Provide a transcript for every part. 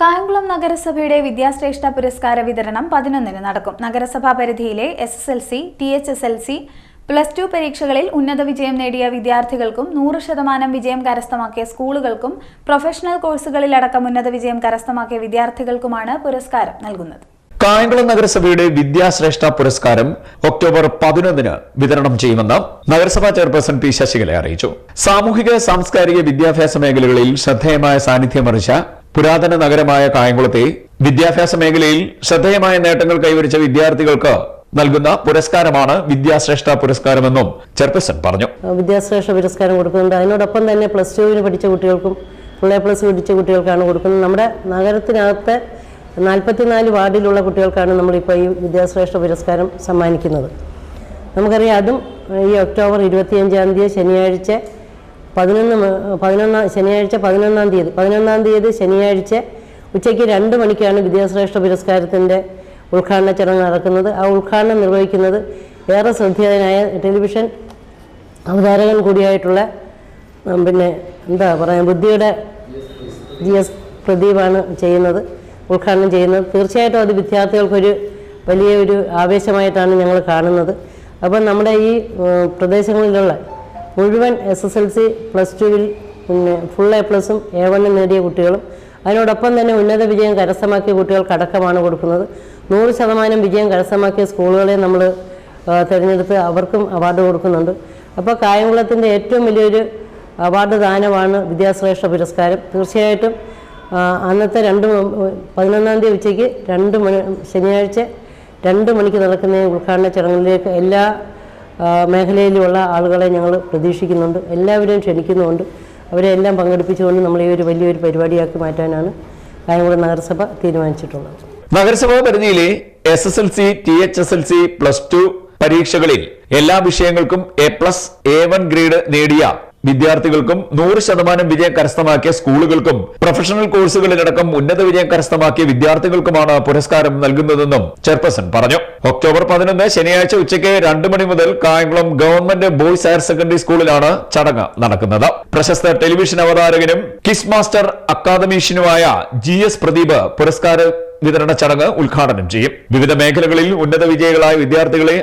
കായംകുളം നഗരസഭയുടെ വിദ്യാശ്രേഷ്ഠ പുരസ്കാര വിതരണം പതിനൊന്നിന് നടക്കും. നഗരസഭാ പരിധിയിലെ S S L C T H S L C plus two പരീക്ഷകളിൽ ഉന്നത വിജയം നേടിയ വിദ്യാർത്ഥികൾക്കും നൂറ് ശതമാനം വിജയം കരസ്ഥമാക്കിയ സ്കൂളുകൾക്കും പ്രൊഫഷണൽ കോഴ്സുകളിലടക്കം ഉന്നത വിജയം കരസ്ഥമാക്കിയ വിദ്യാർത്ഥികൾക്കുമാണ് പുരസ്കാരം നൽകുന്നത്. കായംകുളം നഗരസഭയുടെ വിദ്യാശ്രേഷ്ഠ പുരസ്കാരം ഒക്ടോബർ പതിനൊന്നിന് വിതരണം ചെയ്യുമെന്ന് നഗരസഭാ ചെയർപേഴ്സൺ പി ശശികല അറിയിച്ചു. സാമൂഹിക സാംസ്കാരിക വിദ്യാഭ്യാസ മേഖലകളിൽ ശ്രദ്ധേയമായ സാന്നിധ്യമറിച്ച പുരാതന നഗരമായ കായംകുളത്തെ വിദ്യാഭ്യാസ മേഖലയിൽ ശ്രദ്ധേയമായ നേട്ടങ്ങൾ കൈവരിച്ച വിദ്യാർത്ഥികൾക്ക് നൽകുന്ന പുരസ്കാരമാണ് വിദ്യാശ്രേഷ്ഠ പുരസ്കാരമെന്നും ചെയർപേഴ്സൺ പറഞ്ഞു. വിദ്യാശ്രേഷ്ഠ പുരസ്കാരം കൊടുക്കുന്നുണ്ട്. അതിനോടൊപ്പം തന്നെ പ്ലസ് ടുവിന് പഠിച്ച കുട്ടികൾക്കും എ പ്ലസ് പഠിച്ച കുട്ടികൾക്കാണ് കൊടുക്കുന്നത്. നമ്മുടെ നഗരത്തിനകത്തെ നാൽപ്പത്തിനാല് വാർഡിലുള്ള കുട്ടികൾക്കാണ് നമ്മളിപ്പോൾ ഈ വിദ്യാശ്രേഷ്ഠ പുരസ്കാരം സമ്മാനിക്കുന്നത്. നമുക്കറിയാം അതും ഈ ഒക്ടോബർ ഇരുപത്തിയഞ്ചാം തീയതി ശനിയാഴ്ച പതിനൊന്ന് പതിനൊന്നാം ശനിയാഴ്ച പതിനൊന്നാം തീയതി പതിനൊന്നാം തീയതി ശനിയാഴ്ച ഉച്ചയ്ക്ക് രണ്ട് മണിക്കാണ് വിദ്യാശ്രേഷ്ഠ പുരസ്കാരത്തിന്റെ ഉദ്ഘാടന ചടങ്ങ് നടക്കുന്നത്. ആ ഉദ്ഘാടനം നിർവഹിക്കുന്നത് ഏറെ ശ്രദ്ധേയനായ ടെലിവിഷൻ അവതാരകൻ കൂടിയായിട്ടുള്ള പിന്നെ എന്താ പറയുക ബുദ്ധിയുടെ ജി എസ് പ്രദീപാണ് ചെയ്യുന്നത്. ഉദ്ഘാടനം ചെയ്യുന്നത്. തീർച്ചയായിട്ടും അത് വിദ്യാർത്ഥികൾക്കൊരു വലിയ ഒരു ആവേശമായിട്ടാണ് ഞങ്ങൾ കാണുന്നത്. അപ്പം നമ്മുടെ ഈ പ്രദേശങ്ങളിലുള്ള മുഴുവൻ S S L C plus ടുവിൽ പിന്നെ ഫുൾ എ പ്ലസും എ വണ്ണും നേടിയ കുട്ടികളും അതിനോടൊപ്പം തന്നെ ഉന്നത വിജയം കരസ്ഥമാക്കിയ കുട്ടികൾക്കടക്കമാണ് കൊടുക്കുന്നത്. നൂറ് ശതമാനം വിജയം കരസ്ഥമാക്കിയ സ്കൂളുകളെ നമ്മൾ തിരഞ്ഞെടുത്ത് അവർക്കും അവാർഡ് കൊടുക്കുന്നുണ്ട്. അപ്പോൾ കായംകുളത്തിന്റെ ഏറ്റവും വലിയൊരു അവാർഡ് ദാനമാണ് വിദ്യാശ്രേഷ്ഠ പുരസ്കാരം. തീർച്ചയായിട്ടും അന്നത്തെ രണ്ട് പതിനൊന്നാം തീയതി ഉച്ചയ്ക്ക് രണ്ട് മണി ശനിയാഴ്ച രണ്ട് മണിക്ക് നടക്കുന്ന ഉദ്ഘാടന ചടങ്ങിലേക്ക് എല്ലാ മേഖലയിലുമുള്ള ആളുകളെ ഞങ്ങൾ പ്രതീക്ഷിക്കുന്നുണ്ട്. എല്ലാവരെയും ക്ഷണിക്കുന്നുമുണ്ട്. അവരെ എല്ലാം പങ്കെടുപ്പിച്ചുകൊണ്ട് നമ്മൾ ഈ ഒരു വലിയൊരു പരിപാടിയാക്കി മാറ്റാനാണ് കായംകുളം നഗരസഭ തീരുമാനിച്ചിട്ടുള്ളത്. നഗരസഭാ പരിധിയിലെ S S L C T H S L C plus two പരീക്ഷകളിൽ എല്ലാ വിഷയങ്ങൾക്കും A plus A one grade നേടിയ വിദ്യാർത്ഥികൾക്കും നൂറ് ശതമാനം വിജയം കരസ്ഥമാക്കിയ സ്കൂളുകൾക്കും പ്രൊഫഷണൽ കോഴ്സുകളിലടക്കം ഉന്നത വിജയം കരസ്ഥമാക്കിയ വിദ്യാർത്ഥികൾക്കുമാണ് പുരസ്കാരം നൽകുന്നതെന്നും ചെയർപേഴ്സൺ പറഞ്ഞു. ഒക്ടോബർ പതിനൊന്ന് ശനിയാഴ്ച ഉച്ചയ്ക്ക് രണ്ട് മണി മുതൽ Kayamkulam government boys higher secondary സ്കൂളിലാണ് ചടങ്ങ് നടക്കുന്നത്. പ്രശസ്ത ടെലിവിഷൻ അവതാരകനും കിസ് മാസ്റ്റർ അക്കാദമീഷ്യനുമായ ജി എസ് പ്രദീപ് പുരസ്കാര വിതരണ ചടങ്ങ് ഉദ്ഘാടനം ചെയ്യും. വിവിധ മേഖലകളിൽ ഉന്നത വിജയികളായ വിദ്യാർത്ഥികളെ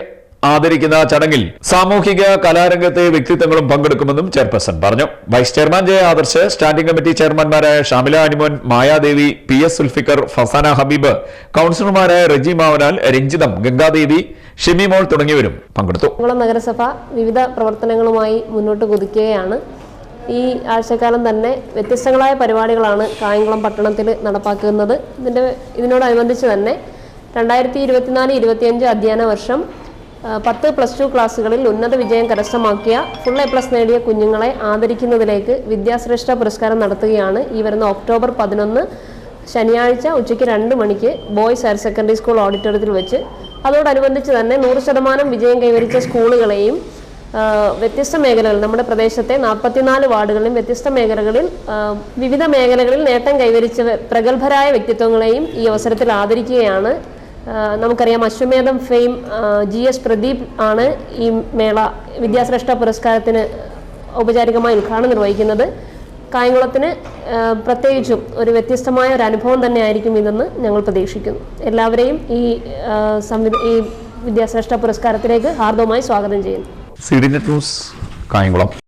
ആദരിക്കുന്ന ചടങ്ങിൽ സാമൂഹിക കലാരംഗത്തെ വ്യക്തിത്വങ്ങളും പങ്കെടുക്കുമെന്നും ചെയർപേഴ്സൺ പറഞ്ഞു. Vice chairman J Adarsh standing committee ചെയർമാൻമാരായ Shamila Animon Mayadevi P S Sulfikar Fasana Habeeb കൌൺസിലർമാരായ റജി മാവനാൽ രഞ്ജിതം ഗംഗാദേവി ഷിമിമോൾ തുടങ്ങിയവരും പങ്കെടുത്തു. നഗരസഭ വിവിധ പ്രവർത്തനങ്ങളുമായി മുന്നോട്ട് കുതിക്കുകയാണ്. ഈ ആഴ്ചക്കാലം തന്നെ വ്യത്യസ്തങ്ങളായ പരിപാടികളാണ് കായംകുളം പട്ടണത്തിൽ നടപ്പാക്കുന്നത്. ഇതിന്റെ ഇതിനോടനുബന്ധിച്ച് തന്നെ രണ്ടായിരത്തി ഇരുപത്തിനാല് ഇരുപത്തിയഞ്ച് അധ്യയന വർഷം പത്ത് പ്ലസ് ടു ക്ലാസ്സുകളിൽ ഉന്നത വിജയം കരസ്ഥമാക്കിയ ഫുൾ എ പ്ലസ് നേടിയ കുഞ്ഞുങ്ങളെ ആദരിക്കുന്നതിലേക്ക് വിദ്യാശ്രേഷ്ഠ പുരസ്കാരം നടത്തുകയാണ് ഈ വരുന്ന ഒക്ടോബർ പതിനൊന്ന് ശനിയാഴ്ച ഉച്ചയ്ക്ക് രണ്ട് മണിക്ക് ബോയ്സ് ഹയർ സെക്കൻഡറി സ്കൂൾ ഓഡിറ്റോറിയത്തിൽ വെച്ച്. അതോടനുബന്ധിച്ച് തന്നെ നൂറ് ശതമാനം വിജയം കൈവരിച്ച സ്കൂളുകളെയും വ്യത്യസ്ത മേഖലകൾ നമ്മുടെ പ്രദേശത്തെ നാൽപ്പത്തിനാല് വാർഡുകളിലും വ്യത്യസ്ത മേഖലകളിൽ വിവിധ മേഖലകളിൽ നേട്ടം കൈവരിച്ച പ്രഗത്ഭരായ വ്യക്തിത്വങ്ങളെയും ഈ അവസരത്തിൽ ആദരിക്കുകയാണ് നമുക്കറിയാം അശ്വമേധം ഫെയിം ജി എസ് പ്രദീപ് ആണ് ഈ മേള വിദ്യാശ്രേഷ്ഠ പുരസ്കാരത്തിന് ഔപചാരികമായി ഉദ്ഘാടനം നിർവഹിക്കുന്നത്. കായംകുളത്തിന് പ്രത്യേകിച്ചും ഒരു വ്യത്യസ്തമായ ഒരു അനുഭവം തന്നെ ആയിരിക്കും ഇതെന്ന് ഞങ്ങൾ പ്രതീക്ഷിക്കുന്നു. എല്ലാവരെയും ഈ ഈ വിദ്യാശ്രേഷ്ഠ പുരസ്കാരത്തിലേക്ക് ഹാർദവമായി സ്വാഗതം ചെയ്യുന്നു. Net news Kayamkulam.